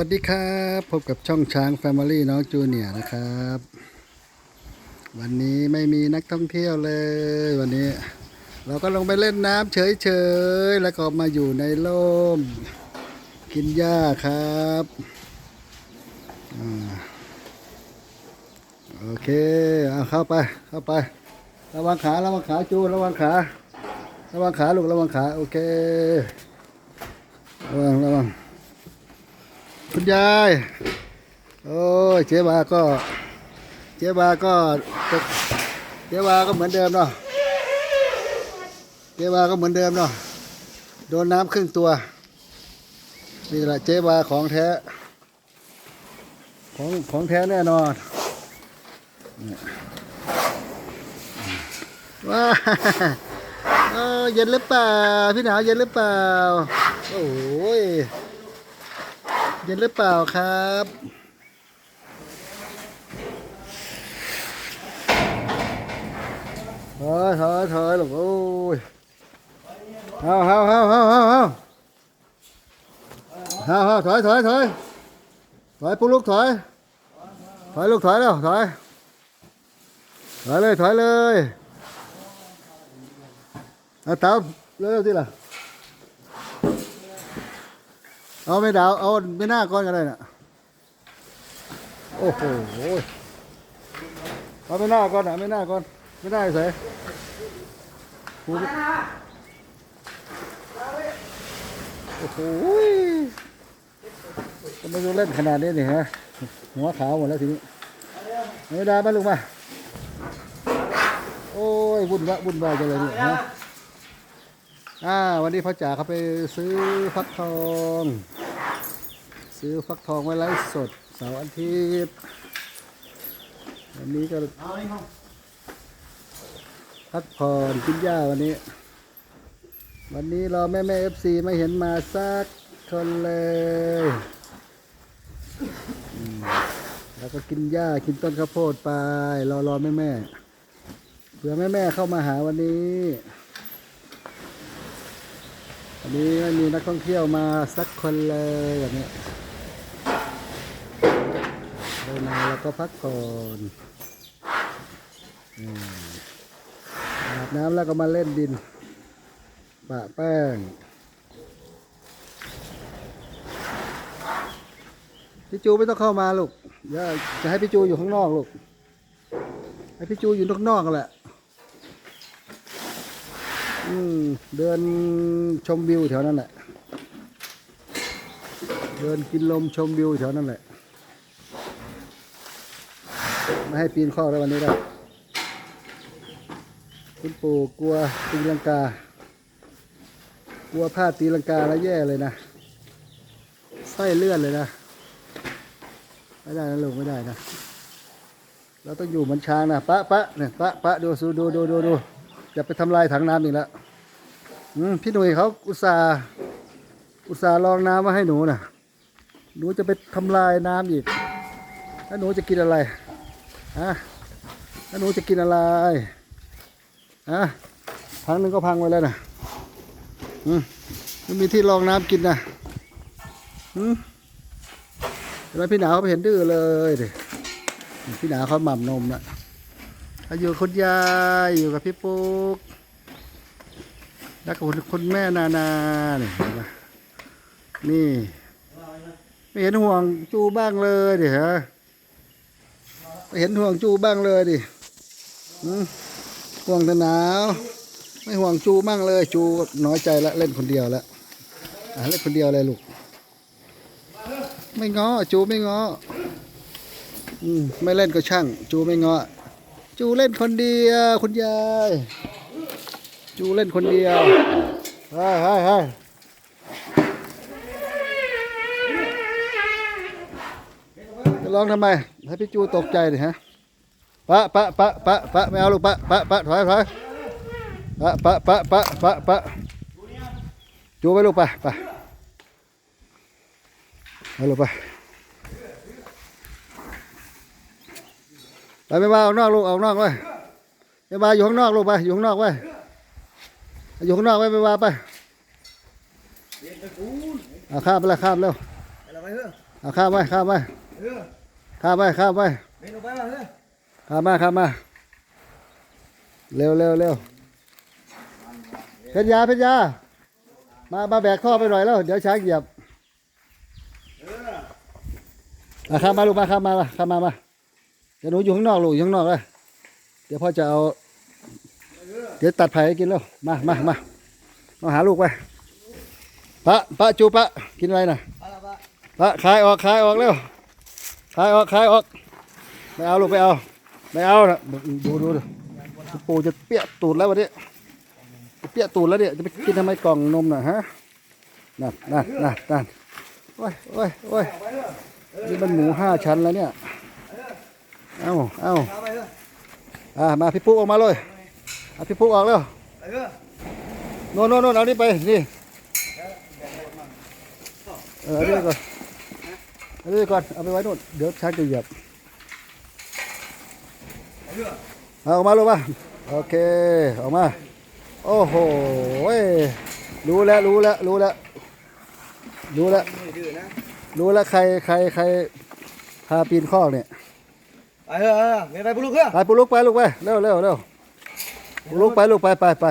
วัสดีครับ พบกับช่องช้าง Family น้องจูเนียร์นะครับ วันนี้ไม่มีนักท่องเที่ยวเลย วันนี้ เราก็ลงไปเล่นน้ำเฉยๆ แล้วก็มาอยู่ในร่ม กินหญ้าครับอโอเคเอาเข้าไปเข้าไประวังขาระวังขาจูระวังขาระวังขาลูกระวังขาโอเคระวังระวัง คุณยาย โอ้ยเจ๊บาก็ เจ๊บาก็ เจ๊บาก็เหมือนเดิมเนาะ เจ๊บาก็เหมือนเดิมเนาะ โดนน้ำครึ่งตัว นี่แหละเจ๊บาของแท้ ของของแท้แน่นอนว้าเย็นหรือเปล่า พี่หนาวเย็นหรือเปล่า โอ้ย เย็นหรือเปล่าครับถอยถอยถอยหลูกโอ้ยเอาเอาเอาเอาเอาเอาเอาเอาถอยถอยถอยถอยปุ๊กลูกถอยถอยลูกถอยแล้วถอยถอยเลยถอยเลยเอาเต้าเร็วๆสิล่ะ เอาไม่ดาว เอาไม่น้าก้อนก็ได้น่ะ โอ้โหเอาไม่น้าก้อนน่ะไม่น้าก้อน ไม่ได้ใส่โอ้โหทำไมดูเล่นขนาดนี้นี่ฮะ หัวขาวหมดแล้วทีนี้ไม่ด้มาลูกมา โอ้ยวุ่นวะวุ่นวายจังเลยเนี่ยฮะ อ่าวันนี้พ่อจ๋าเขาไปซื้อฟักทอง ซื้อฟักทองไว้ไลฟ์สดเสาร์อาทิตย์วันนี้ก็พักผ่อนกินหญ้าวันนี้ วันนี้รอแม่แม่เอฟซีไม่เห็นมาสักคนเลยแล้วก็กินหญ้ากินต้นข้าวโพดไป รอรอแม่แม่เผื่อแม่แม่เข้ามาหาวันนี้ วันนี้ไม่มีนักท่องเที่ยวมาสักคนเลยแบบนี้เดินมาแล้วก็พักผ่อนอาบน้ำแล้วก็มาเล่นดิน ปะแป้ง พี่จูไม่ต้องเข้ามาลูกอย่าจะให้พี่จูอยู่ข้างนอกลูก ให้พี่จูอยู่นอกกันแหละ เดินชมวิวแถวนั้นแหละ เดินกินลมชมวิวแถวนั้นแหละ ไม่ให้ปีนข้อแล้ววันนี้ได้คุณปู่กลัวตีลังกา กลัวพลาดตีลังกาแล้วแย่เลยนะ ไส้เลื่อนเลยนะ ไม่ได้นะลูกไม่ได้นะ เราต้องอยู่เหมือนช้างนะปะปะเนี่ยปะปะดูสูดูดูดูดู อย่าไปทำลายถังน้ำอีกแล้วพี่หนุ่ยเขาอุตส่าห์อุตส่าห์ลองน้ำมาให้หนูน่ะ หนูจะไปทำลายน้ำอีกแล้วหนูจะกินอะไรฮะแล้วหนูจะกินอะไรฮะถังหนึ่งก็พังไปแล้วนะอืมไม่มีที่รองน้ำกินนะอืมแล้วพี่หนาวเขาไปเห็นดื้อเลยดิพี่หนาวเขาหม่ำนมนะ อยู่คุณยายอยู่กับพี่ปุ๊กแล้วก็คุณคุณแม่นานาเนี่ยเห็นปะนี่ ไม่เห็นห่วงจูบ้างเลยดิฮะไม่เห็นห่วงจูบ้างเลยดิห่วงแต่หนาว ไม่ห่วงจูบ้างเลย จูน้อยใจละเล่นคนเดียวละเล่นคนเดียวเลยลูก ไม่ง้อจูไม่ง้ออืไม่เล่นก็ช่าง จูไม่ง้อ จูเล่นคนเดียวคุณยาย จูเล่นคนเดียวเฮ้ยเฮ้ยเฮ้ยจะร้องทำไม ให้พี่จูตกใจดิฮะปะปะปะปะปะไม่เอาลูกปะปะปะถอยถอยปะปะปะปะปะปะจูไปลูกปะปะไปลูกปะ ไปไม่มาออกนอกลูกออกนอกไว้ไม่มาอยู่ข้างนอกลูกไปอยู่ข้างนอกไว้อยู่ข้างนอกไว้ไม่มาไปเอาข้ามไปละข้ามเร็วอะไปเอะเอาข้ามไปข้ามไปข้ามไปข้ามไปเมนูไปมาเฮ้ยข้ามมาข้ามมาเร็วเร็วเร็วเพชรยาเพชรยา มามาแบกข้อไปหน่อยแล้ว เดี๋ยวช้างเหยียบอะข้ามมาลูกมาข้ามมามาข้ามมามา เดี๋ยวหนูอยู่ข้างนอกลูกอยู่ข้างนอกเลยเดี๋ยวพ่อจะเอา เดี๋ยวตัดไผ่ให้กินแล้ว มามามามาหาลูกไปปะปะจูปะกินอะไรน่ะปะปะปะคายออกคายออกเร็วคายออกคายออกไม่เอาลูกไม่เอาไม่เอานะดูดูดูปูจะเปี้ยตูดแล้ววันนี้จะเปี้ยตูดแล้วเนี่ยจะไปกินทำไมกล่องนมน่ะฮะนั่นนั่นนั่นนั่นโอ้ยโอ้ยโอ้ยนี่มันหมูห้าชั้นแล้วเนี่ย เอาเอาเอาไปเถอะอ่ามาพี่ปุ๊กออกมาเลยเอาพี่ปุ๊กออกแล้วโน่นโน่นโน่นเอานี่ไปนี่เออเอานี่ไปก่อนเอานี่ไปก่อนเอาไปไว้โน่นเดี๋ยวช้างจะเหยียบเอาออกมาเลูกมาโอเคออกมาโอ้โห้รู้แล้วรู้แล้วรู้แล้วรู้แล้วรู้แล้วใครใครใครพาปีนข้อเนี่ย ไปเถอะเออเมนูไปปลุกเถอะไปปุลุกไปลูกไปเร็วเร็วเร็วปุลุกไปลูกไปไปไป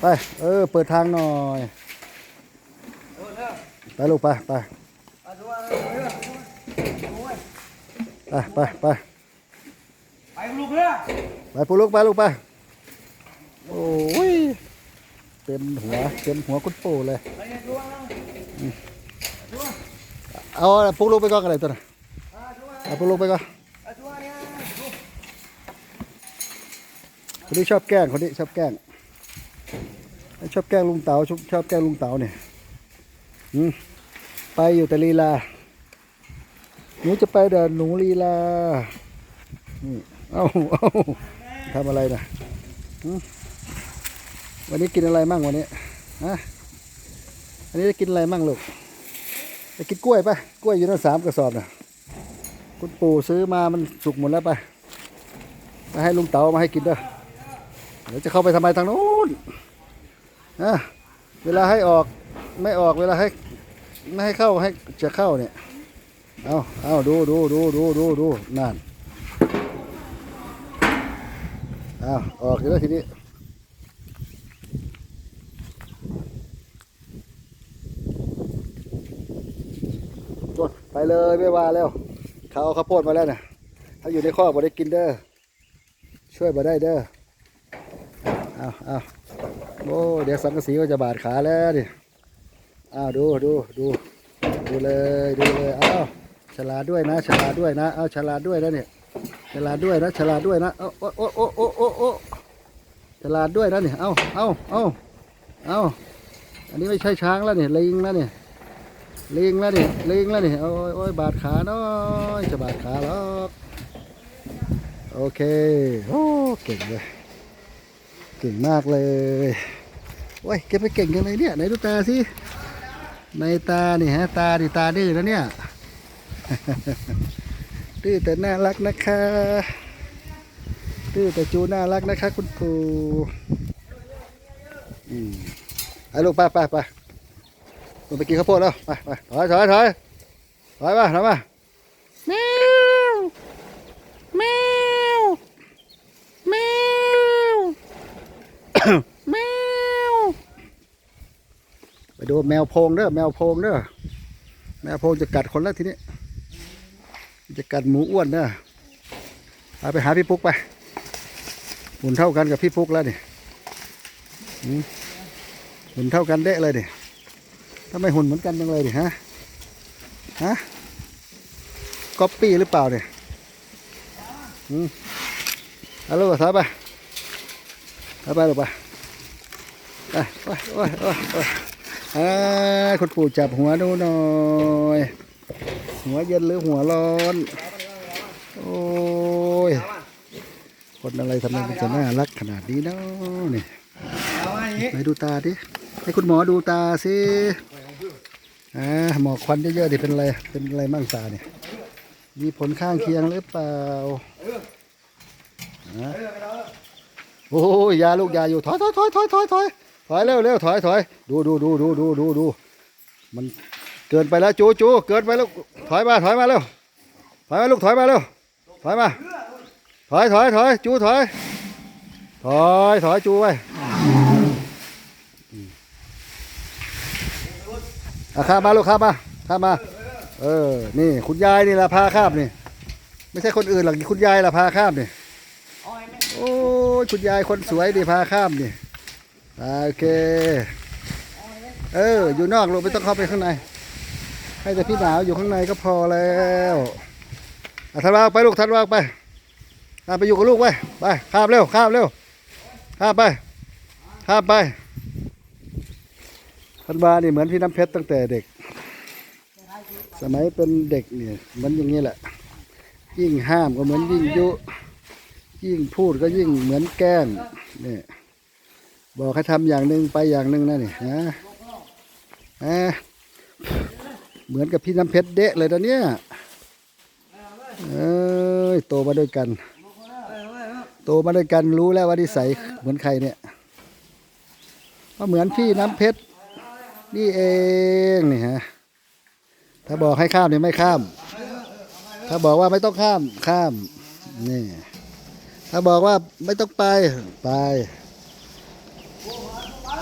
ไปเออเปิดทางหน่อยเออเถอะไปลูกไปไปไปดูว่าเออไปเถอะโอ้ยไปไปไปไปปลุกเถอะไปปุลุกไปลูกไปโอ้ยเต็มหัวเต็มหัวคุณปู่เลยไปเนี่ยดูว่าดูว่าเอาปุลุกไปก่อนกันเลยตัวน่ะอ่าดูว่าเอาปุลุกไปก่อน อ่าดูว่าเนี่ยดู คนนี้ชอบแกล้งคนนี้ชอบแกล้งชอบแกล้งลุงเต๋าชอบชอบแกล้งลุงเต๋าเนี่ยไปอยู่แต่ลีลาหนูจะไปเดินหนูลีลาเอ้าเอ้าทำอะไรนะวันนี้กินอะไรมั่งวันนี้ฮะอันนี้จะกินอะไรมั่งลูกจะกินกล้วยปะกล้วยอยู่นั่นสามกระสอบนะคุณปู่ซื้อมามันสุกหมดแล้วไปไปให้ลุงเต๋ามาให้กินด้อ เดี๋ยวจะเข้าไปทำไมทางโน้นนะเวลาให้ออกไม่ออกเวลาให้ไม่ให้เข้าให้จะเข้าเนี่ย เอาเอาดูดูดูดูดูดูนั่นเอาออกแล้วทีนี้ไปเลยไม่ว่าแล้ว เขาเอาข้าวโพดมาแล้วเนี่ยถ้าอยู่ในข้อกบ่ได้กินเด้อช่วยมาได้เด้อ เอาเอาโอ้เดี๋ยวสังกะสีก็จะบาดขาแล้วดิอ้าวดูดูดูดูเลยดูเลยเอาฉลาดด้วยนะ ฉลาดด้วยนะเอาฉลาดด้วยนะเนี่ยฉลาดด้วยนะฉลาดด้วยนะเอาโอ้โอ้โอ้โอ้โอ้โอ้ฉลาดด้วยนะเนี่ยเอาเอาเอาเอาอันนี้ไม่ใช่ช้างแล้วเนี่ยลิงแล้วเนี่ยลิงแล้วเนี่ยลิงแล้วเนี่ยโอ้ยโอ้ยบาดขาน้อยจะบาดขาหรอกโอเคโอ้เก่งเลย เก่งมากเลย โอ้ยแกไปเก่งยังไงเนี่ยไหนดูตาสิ ในตานี่ฮะตาดิตาดื้อแล้วเนี่ย ดื้อแต่น่ารักนะคะ ดื้อแต่จูน่ารักนะคะคุณครูอืมไปลูกไปไปไปลงไปกินข้าวโพดแล้ว ไปไปถอยถอยถอยถอยมาถอยมาแมวแมวแมว แมวไป ดูแมวโพงเด้อแมวโพงเด้อแมวโพงจะกัดคนแล้วทีนี้ จะกัดหมูอ้วนเด้อไปไปหาพี่ปุ๊กไปหุ่นเท่ากันกับพี่ปุ๊กแล้วนี่หุ่นเท่ากันเดะเลยนี่ทำไมหุ่นเหมือนกันจังเลยดิฮะฮะก๊อปปี้หรือเปล่าเนี่ยอืมเอาลูกสายไปไปไปลูกไปไปไปโอ้ยโอ้ยโอ้ย อ่าคุณปู่จับหัวดูหน่อย หัวเย็นหรือหัวร้อน โอ้ย คนอะไรทำไมมันจะน่ารักขนาดนี้เนาะนี่เอามาอย่างนี้ไหนดูตาดิ ให้คุณหมอดูตาสิอ่าหมอกควันเยอะๆดิเป็นอะไร เป็นอะไรมั่งตาเนี่ย มีผลข้างเคียงหรือเปล่าออไปเถอโอ้ยยาลูกยาอยู่ถอยถอยถอยถอยถอย ถอยเร็วเร็วถอยถอยดูดูดูดูดูดูดูมันเกินไปแล้วจูจูเกินไปแล้วถอยมาถอยมาเร็วถอยมาลูกถอยมาเร็วถอยมาถอยถอยถอยจูถอยถอยถอยจูไปอะข้ามมาลูกข้ามมาข้ามมา เออ นี่คุณยายนี่ละพาข้ามนี่ ไม่ใช่คนอื่นหรอกคุณยายละพาข้ามนี่โอ้ยคุณยายคนสวยดิพาข้ามนี่ โอเค เออ อยู่นอกลูกไม่ต้องเข้าไปข้างใน ให้แต่พี่หนาวอยู่ข้างในก็พอแล้วทันวางไปลูกทันวางไปไปอยู่กับลูกไปไปข้ามเร็วข้ามเร็วข้ามไปข้ามไปทันวานี่เหมือนพี่น้ำเพชรตั้งแต่เด็ก สมัยเป็นเด็กเนี่ยมันอย่างนี้แหละ ยิ่งห้ามก็เหมือนยิ่งยุ ยิ่งพูดก็ยิ่งเหมือนแกล้งนี่ย บอกให้ทำอย่างหนึ่งไปอย่างหนึ่งนะนี่ฮะฮะเหมือนกับพี่น้ำเพชรเดะเลยนะเนี่ยเอ้ยโตมาด้วยกัน โตมาด้วยกันรู้แล้วว่านิสัยเหมือนใครเนี่ยก็เหมือนพี่น้ำเพชรนี่เองนี่ฮะถ้าบอกให้ข้ามเนี่ยไม่ข้าม ถ้าบอกว่าไม่ต้องข้ามข้ามนี่ถ้าบอกว่าไม่ต้องไปไป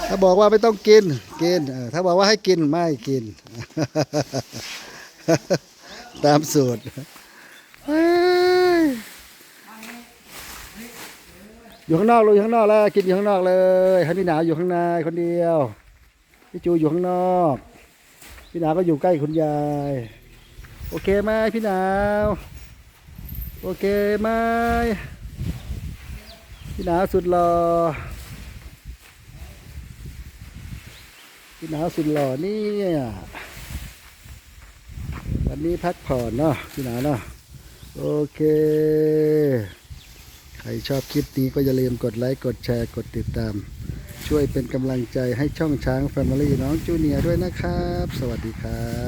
ถ้าบอกว่าไม่ต้องกินกินถ้าบอกว่าให้กินไม่กิน ตามสูตรอยู่ข้างนอกเลยอยู่ข้างนอกแล้วกินอยู่ข้างนอกเลยให้พี่หนาวอยู่ข้างในคนเดียวพี่จูอยู่ข้างนอก พี่หนาวก็อยู่ใกล้คุณยาย โอเคไหมพี่หนาวโอเคไหมพี่หนาวสุดหล่อ พี่หนาวสุดหล่อนี่วันนี้พักผ่อนเนาะพี่หนาวเนาะโอเค ใครชอบคลิปนี้ก็อย่าลืมกดไลค์กดแชร์กดติดตาม ช่วยเป็นกำลังใจให้ช่องช้างแฟมิลี่น้องจูเนียด้วยนะครับ สวัสดีครับ